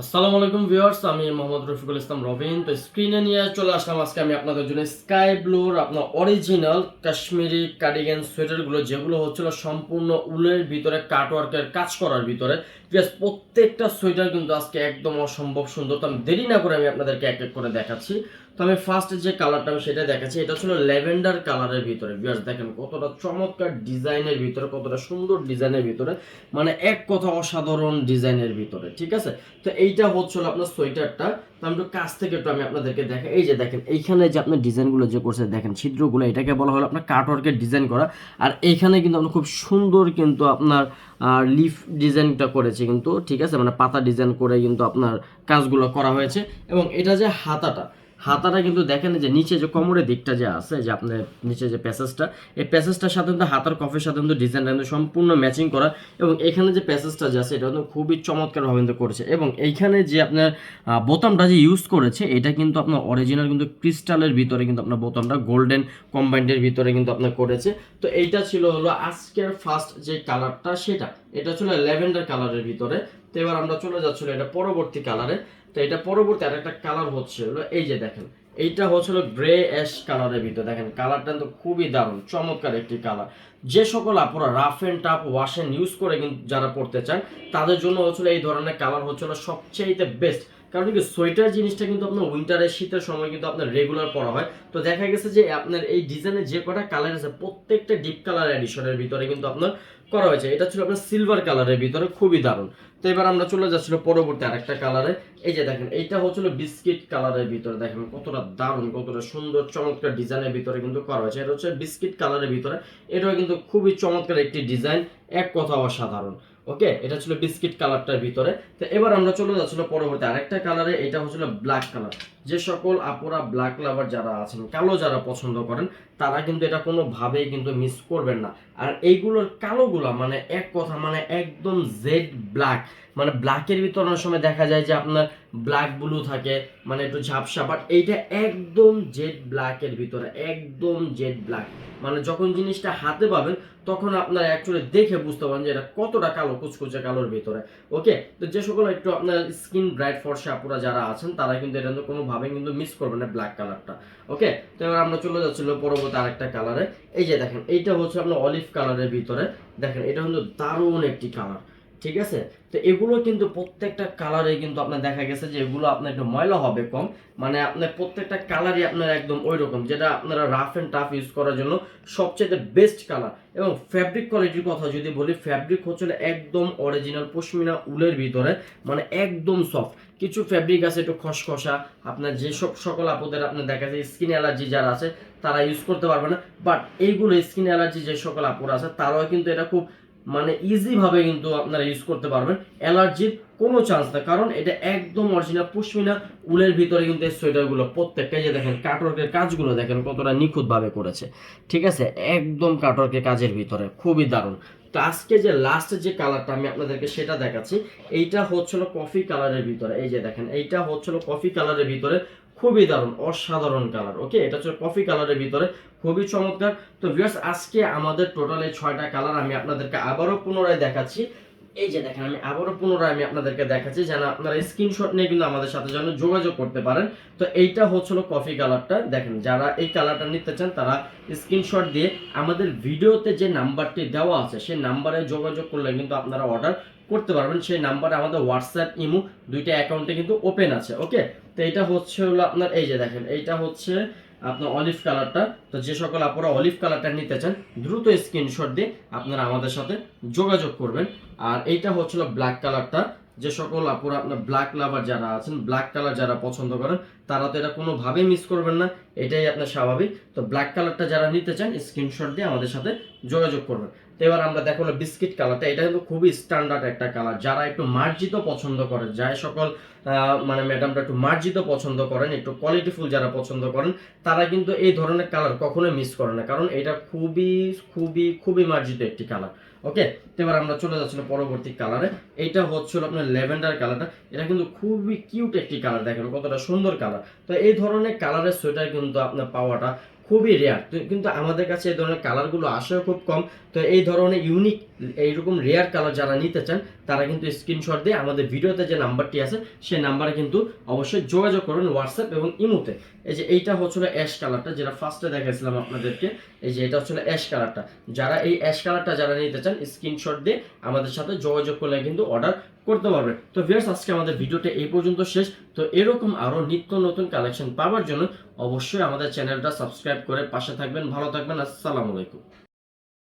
আসসালামু আলাইকুম ভিউয়ার্স, আমি মোহাম্মদ রফিকুল ইসলাম রবিন। তো স্ক্রিনে নিয়ে চলে আসলাম আজকে আমি আপনাদের জন্য স্কাই ব্লুর আপনার অরিজিনাল কাশ্মীরি কার্ডিগান সোয়েটারগুলো যেগুলো হচ্ছিল সম্পূর্ণ উলের ভিতরে কাটওয়ার্কের কাজ করার ভিতরে। প্লাস প্রত্যেকটা সোয়েটার কিন্তু আজকে একদম অসম্ভব সুন্দর। তো আমি দেরি না করে আমি আপনাদেরকে এক এক করে দেখাচ্ছি। তো আমি ফার্স্ট যে কালারটা আমি সেটা দেখাচ্ছি, এটা ছিল ল্যাভেন্ডার কালারের ভিতরে। ভিউয়ার্স দেখেন কতটা চমৎকার ডিজাইনের ভিতরে, কতটা সুন্দর ডিজাইনের ভিতরে মানে এক কথা অসাধারণ ডিজাইনের ভিতরে, ঠিক আছে? তো এইটা হচ্ছিল আপনার সোয়েটারটা। তো আমি একটু কাছ থেকে একটু আমি আপনাদেরকে দেখেন এই যে দেখেন, এইখানে যে আপনার ডিজাইনগুলো যে করছে, দেখেন ছিদ্রগুলো, এটাকে বলা হলো আপনার কাটওয়ার্কের ডিজাইন করা। আর এইখানে কিন্তু আপনার খুব সুন্দর কিন্তু আপনার লিফ ডিজাইনটা করেছে কিন্তু, ঠিক আছে? মানে পাতা ডিজাইন করে কিন্তু আপনার কাজগুলো করা হয়েছে। এবং এটা যে হাতাটা হাতাটা কিন্তু দেখেন যে নিচে যে কোমরের দিকটা যে আছে, যে আপনার নিচে যে প্যাসেজটা, এই প্যাসেজটার সাথে কিন্তু হাতার কফের সাথে কিন্তু ডিজাইনটা কিন্তু সম্পূর্ণ ম্যাচিং করা এবং এখানে যে প্যাসেজটা যে আছে, এটা কিন্তু খুবই চমৎকারভাবে কিন্তু করেছে। এবং এইখানে যে আপনার বোতামটা যে ইউজ করেছে, এটা কিন্তু আপনার অরিজিনাল কিন্তু ক্রিস্টালের ভিতরে কিন্তু আপনার বোতামটা গোল্ডেন কম্বাইন্ডের ভিতরে কিন্তু আপনার করেছে। তো এইটা ছিল হলো আজকের ফার্স্ট যে কালারটা সেটা, এটা ছিল ল্যাভেন্ডার কালারের ভিতরে। তো এবার আমরা চলে যাচ্ছিল এটা পরবর্তী কালারে তো এটা পরবর্তী আর একটা কালার হচ্ছে এই যে দেখেন, এইটা হচ্ছিল গ্রে অ্যাশ কালারের ভিতরে। দেখেন কালারটা তো খুবই দারুণ, চমৎকার একটি কালার যে সকল আপনারা rough and tough wash use করে কিন্তু যারা পড়তে চান, তাদের জন্য হচ্ছিল এই ধরনের কালার হচ্ছিল সবচেয়ে বেস্ট কারণ কি, সোয়েটার জিনিসটা কিন্তু আপনার উইন্টারের শীতের সময় কিন্তু আপনার রেগুলার পরা হয়। তো দেখা গেছে যে আপনার এই ডিজাইনের যে কটা কালার আছে, প্রত্যেকটা ডিপ কালার এডিশনের ভিতরে কিন্তু আপনার করা হয়েছে। এটা ছিল আপনার সিলভার কালারের ভিতরে, খুবই দারুণ। তো এবার আমরা চলে যাচ্ছিল পরবর্তী আরেকটা কালারে এই যে দেখেন, এইটা হচ্ছিল বিস্কিট কালারের ভিতরে, দেখেন কতটা দারুণ, কতটা সুন্দর, চমৎকার ডিজাইনের ভিতরে কিন্তু করা হয়েছে। এটা হচ্ছে বিস্কিট কালারের ভিতরে। এটাও কিন্তু খুবই চমৎকার একটি ডিজাইন এক কথা অসাধারণ। ওকে? এটা ছিল বিস্কিট কালারটার ভিতরে। তো এবার আমরা চলে যাচ্ছিল পরবর্তী আরেকটা কালারে, এটা হচ্ছিল ব্ল্যাক কালার। যে সকল আপুরা ব্ল্যাক লাভার যারা আছেন, কালো যারা পছন্দ করেন, তারা কিন্তু এটা কোনোভাবেই কিন্তু মিস করবেন না। আর এইগুলোর কালোগুলা মানে এক কথা মানে একদম জেড ব্ল্যাক মানে ব্ল্যাকের ভিতর অনেক সময় দেখা যায় যে আপনার ব্ল্যাক ব্লু থাকে মানে একটু ঝাপসা বাট এইটা একদম জেড ব্ল্যাকের ভিতরে, একদম জেড ব্ল্যাক মানে যখন জিনিসটা হাতে পাবেন, তখন আপনার অ্যাকচুয়ালি দেখে বুঝতে পারেন যে এটা কতটা কালো, কুচকুচে কালোর ভিতরে। ওকে তো যে সকল একটু আপনার স্কিন ব্রাইট ফর্সা আপুরা যারা আছেন, তারা কিন্তু এটা কিন্তু কোনোভাবে কিন্তু মিস করবেন না ব্ল্যাক কালারটা ওকে তো এবার আমরা চলে যাচ্ছিল পরবর্তী আরেকটা কালারে এই যে দেখেন, এইটা হচ্ছে আপনার অলিভ কালারের ভিতরে। দেখেন, এটা কিন্তু দারুণ একটি কালার ঠিক আছে? তো এগুলো কিন্তু প্রত্যেকটা কালারে কিন্তু আপনার দেখা গেছে যে এগুলো আপনার একটু ময়লা হবে কম। মানে আপনার প্রত্যেকটা কালারই আপনার একদম ওই রকম যেটা আপনারা রাফ অ্যান্ড টাফ ইউজ করার জন্য সবচেয়ে বেস্ট কালার এবং ফ্যাব্রিক কোয়ালিটির কথা যদি বলি ফ্যাব্রিক হচ্ছে একদম অরিজিনাল পশমিনা উলের ভিতরে মানে একদম সফট কিছু ফ্যাব্রিক আছে একটু খসখসা, আপনার যেসব সকল আপুদের আপনার দেখা যায় স্কিন অ্যালার্জি যারা আছে, তারা ইউজ করতে পারবে না। বাট এইগুলো স্কিন অ্যালার্জি যে সকল আপুরা আছে, তারাও কিন্তু এটা খুব মানে ইজি ভাবে কিন্তু আপনারা ইউজ করতে পারবেন। অ্যালার্জির কোনো চান্স না, কারণ এটা একদম অরিজিনাল পশমিনা উলের ভিতরে কিন্তু এই সোয়েটারগুলো প্রত্যেকটা যে দেখেন কাটওয়ার্কের কাজগুলো দেখেন কতটা নিখুঁতভাবে করেছে। ঠিক আছে? একদম কাটওয়ার্কের কাজের ভিতরে, খুবই দারুণ। তো আজকে যে লাস্ট যে কালারটা আমি আপনাদেরকে সেটা দেখাচ্ছি, এইটা হচ্ছিল কফি কালারের ভিতরে। এই যে দেখেন, এইটা হচ্ছিল কফি কালারের ভিতরে। খুবই দারুণ, অসাধারণ কালার ওকে এটা হচ্ছে কফি কালারের ভিতরে। খুবই চমৎকার। তো ভিউয়ার্স আজকে আমাদের টোটাল এই ছয়টা কালার আমি আপনাদেরকে আবারও পুনরায় দেখাচ্ছি। এই যে দেখেন, আমি আবারও পুনরায় আমি আপনাদেরকে দেখাচ্ছি যেন আপনারা স্ক্রিনশট নিয়ে কিন্তু আমাদের সাথে যেন যোগাযোগ করতে পারেন। তো এইটা হচ্ছিল কফি কালারটা দেখেন, যারা এই কালারটা নিতে চান, তারা স্ক্রিনশট দিয়ে আমাদের ভিডিওতে যে নাম্বারটি দেওয়া আছে, সেই নাম্বারে যোগাযোগ করলে কিন্তু আপনারা অর্ডার করতে পারবেন। সেই নাম্বারে আমাদের হোয়াটসঅ্যাপ ইমো দুইটা অ্যাকাউন্টে কিন্তু ওপেন আছে ওকে তো এটা হচ্ছে হলো আপনার, এই যে দেখেন, এইটা হচ্ছে আপনার অলিভ কালারটা তো যে সকল আপনারা অলিভ কালারটা নিতে চান, দ্রুত স্ক্রিনশট দিয়ে আপনারা আমাদের সাথে যোগাযোগ করবেন। আর এইটা হচ্ছিল ব্ল্যাক কালারটা যে সকল আপুরা আপনার ব্ল্যাক লাভার যারা আছেন ব্ল্যাক কালার যারা পছন্দ করেন, তারা তো এটা কোনোভাবেই মিস করবেন না। এটাই আপনার স্বাভাবিক। তো ব্ল্যাক কালারটা যারা নিতে চান স্ক্রিনশট দিয়ে আমাদের সাথে যোগাযোগ করবেন। তো এবার আমরা দেখো বিস্কিট কালারটা এটা কিন্তু খুবই স্ট্যান্ডার্ড একটা কালার যারা একটু মার্জিত পছন্দ করে যাই সকল মানে ম্যাডামরা একটু মার্জিত পছন্দ করেন, একটু কোয়ালিটিফুল যারা পছন্দ করেন, তারা কিন্তু এই ধরনের কালার কখনোই মিস করে না। কারণ এটা খুবই খুবই খুবই মার্জিত একটি কালার ওকে, তো এবার আমরা চলে যাচ্ছিল পরবর্তী কালারে এইটা হচ্ছিল আপনার ল্যাভেন্ডার কালারটা এটা কিন্তু খুবই কিউট একটি কালার দেখেন কতটা সুন্দর কালার তো এই ধরনের কালারের সোয়েটার কিন্তু আপনার পাওয়াটা খুবই রেয়ার কিন্তু আমাদের কাছে এই ধরনের কালারগুলো আসেও খুব কম। তো এই ধরনের ইউনিক এইরকম রেয়ার কালার যারা নিতে চান, তারা কিন্তু স্ক্রিনশট দিয়ে আমাদের ভিডিওতে যে নাম্বারটি আছে, সেই নাম্বারে কিন্তু অবশ্যই যোগাযোগ করুন হোয়াটসঅ্যাপ এবং ইমোতে। এই যে এইটা হচ্ছিল অ্যাশ কালারটা যেটা ফার্স্টে দেখাইছিলাম আপনাদেরকে। এই যে এটা হচ্ছিল অ্যাশ কালারটা যারা এই অ্যাশ কালারটা যারা নিতে চান স্ক্রিনশট দিয়ে আমাদের সাথে যোগাযোগ করলে কিন্তু অর্ডার করতে পারবে। তো ভিউয়ার্স আজকে আমাদের ভিডিওটা এই পর্যন্ত শেষ। তো এরকম আরও নিত্য নতুন কালেকশন পাওয়ার জন্য অবশ্যই আমাদের চ্যানেলটা সাবস্ক্রাইব করে পাশে থাকবেন। ভালো থাকবেন। আসসালামু আলাইকুম।